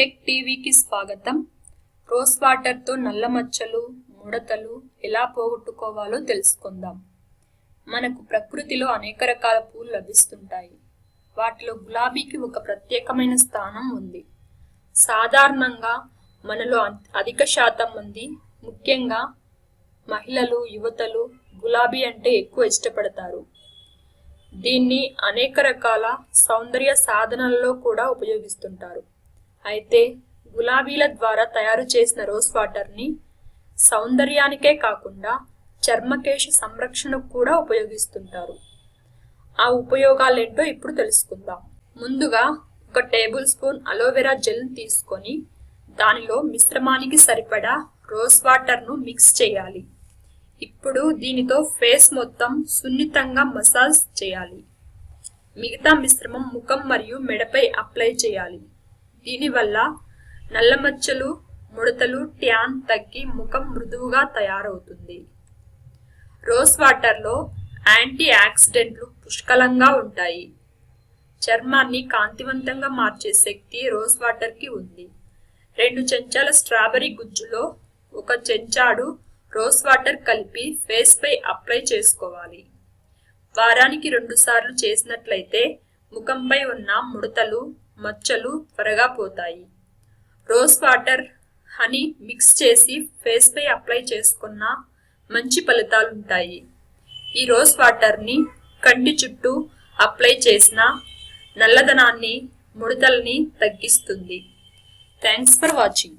Tech టీవీకి స్వాగతం. Rose వాటర్తో నల్ల మచ్చలు ముడతలు ఎలా పోగొట్టుకోవాలో తెలుసుకుందాం. మనకు ప్రకృతిలో అనేక రకాల పూలు లభిస్తుంటాయి. వాటిలో గులాబీకి ఒక ప్రత్యేకమైన స్థానం ఉంది. సాధారణంగా మనలో అధిక శాతం మంది ముఖ్యంగా మహిళలు యువతలు గులాబీ అంటే ఎక్కువ ఇష్టపడతారు. దీన్ని అనేక రకాల సౌందర్య సాధనలలో కూడా ఉపయోగిస్తుంటారు. అయితే గులాబీల ద్వారా తయారు చేసిన రోజ్ వాటర్ని సౌందర్యానికే కాకుండా చర్మకేశ సంరక్షణకు కూడా ఉపయోగిస్తుంటారు. ఆ ఉపయోగాలేంటో ఇప్పుడు తెలుసుకుందాం. ముందుగా ఒక టేబుల్ స్పూన్ అలోవెరా జెల్ తీసుకొని దానిలో మిశ్రమానికి సరిపడా రోజ్ వాటర్ను మిక్స్ చేయాలి. ఇప్పుడు దీనితో ఫేస్ మొత్తం సున్నితంగా మసాజ్ చేయాలి. మిగతా మిశ్రమం ముఖం మరియు మెడపై అప్లై చేయాలి. దీనివల్ల నల్ల మచ్చలు ముడతలు ట్యాన్ తగ్గి ముఖం మృదువుగా తయారవుతుంది. రోజ్ వాటర్లో యాంటీ యాక్సిడెంట్లు పుష్కలంగా ఉంటాయి. చర్మాన్ని కాంతివంతంగా మార్చే శక్తి రోజ్ వాటర్కి ఉంది. రెండు చెంచాల స్ట్రాబెరీ గుజ్జులో ఒక చెంచాడు రోజ్ వాటర్ కలిపి ఫేస్పై అప్లై చేసుకోవాలి. వారానికి రెండుసార్లు చేసినట్లయితే ముఖంపై ఉన్న ముడతలు మచ్చలు త్వరగా పోతాయి. రోజ్ వాటర్ హనీ మిక్స్ చేసి ఫేస్పై అప్లై చేసుకున్న మంచి ఫలితాలు ఉంటాయి. ఈ రోజ్ వాటర్ని కంటి చుట్టూ అప్లై చేసిన నల్లదనాన్ని ముడతల్ని తగ్గిస్తుంది. Thanks for watching.